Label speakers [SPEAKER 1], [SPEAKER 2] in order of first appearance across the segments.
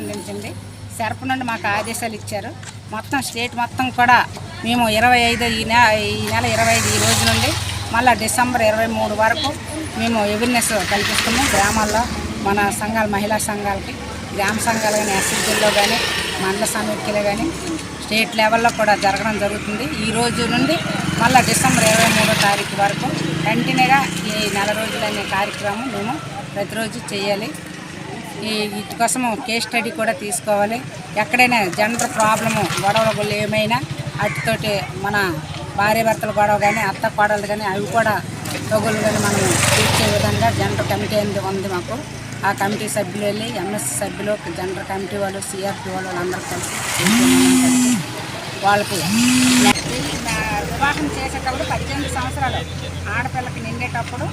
[SPEAKER 1] సంబంధించింది. సెరపు నుండి మాకు ఆదేశాలు ఇచ్చారు. మొత్తం స్టేట్ మొత్తం కూడా మేము ఇరవై ఐదు ఈ నెల ఈ నెల ఇరవై ఐదు ఈ రోజు నుండి మళ్ళీ డిసెంబర్ ఇరవై మూడు వరకు మేము అవేర్నెస్ కల్పిస్తున్నాం. గ్రామాల్లో మన సంఘాల మహిళా సంఘాలకి గ్రామ సంఘాలు కానీ ఎస్ఎస్జీల్లో కానీ మండల సమితిలో కానీ స్టేట్ లెవెల్లో కూడా జరగడం జరుగుతుంది. ఈ రోజు నుండి మళ్ళీ డిసెంబర్ ఇరవై మూడో తారీఖు వరకు కంటిన్యూగా ఈ నెల రోజులనే కార్యక్రమం మేము ప్రతిరోజు చేయాలి. ఈ వీటి కోసం కేస్ స్టడీ కూడా తీసుకోవాలి. ఎక్కడైనా జెండర్ ప్రాబ్లము గొడవలు ఏమైనా వాటితోటి మన భార్య భర్తల గొడవ కానీ అత్త కోడలు కానీ అవి కూడా తగులు కానీ మనం తీర్చే విధంగా జనరల్ కమిటీ అనేది ఉంది మాకు. ఆ కమిటీ సభ్యులు వెళ్ళి ఎంఎస్సీ సభ్యులు జనరల్ కమిటీ వాళ్ళు సిఆర్పి వాళ్ళు వాళ్ళందరూ కలిసి వాళ్ళకి వివాహం చేసేటప్పుడు పద్దెనిమిది సంవత్సరాలు ఆడపిల్లకి నిండేటప్పుడు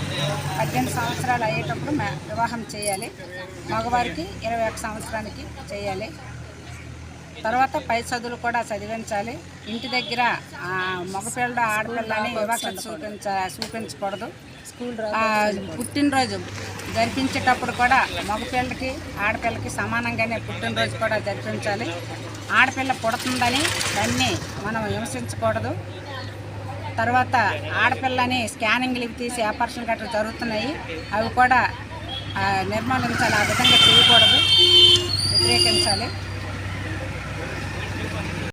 [SPEAKER 1] పద్దెనిమిది సంవత్సరాలు అయ్యేటప్పుడు వివాహం చేయాలి. మగవారికి ఇరవై ఒక సంవత్సరానికి చేయాలి. తర్వాత పై చదువులు కూడా చదివించాలి. ఇంటి దగ్గర ఆ, మగపిల్ల ఆడపిల్లని వివక్షత చూపించ చూపించకూడదు. పుట్టినరోజు జరిపించేటప్పుడు కూడా మగపిల్లకి ఆడపిల్లకి సమానంగానే పుట్టినరోజు కూడా జరిపించాలి. ఆడపిల్ల పుడుతుందని దాన్ని మనం విమర్శించకూడదు. తర్వాత ఆడపిల్లని స్కానింగ్లు ఇవి తీసి ఆపరేషన్ గట్రా జరుగుతున్నాయి. అవి కూడా నిర్మూలించాలి. ఆ విధంగా చేయకూడదు. వ్యతిరేకించాలి.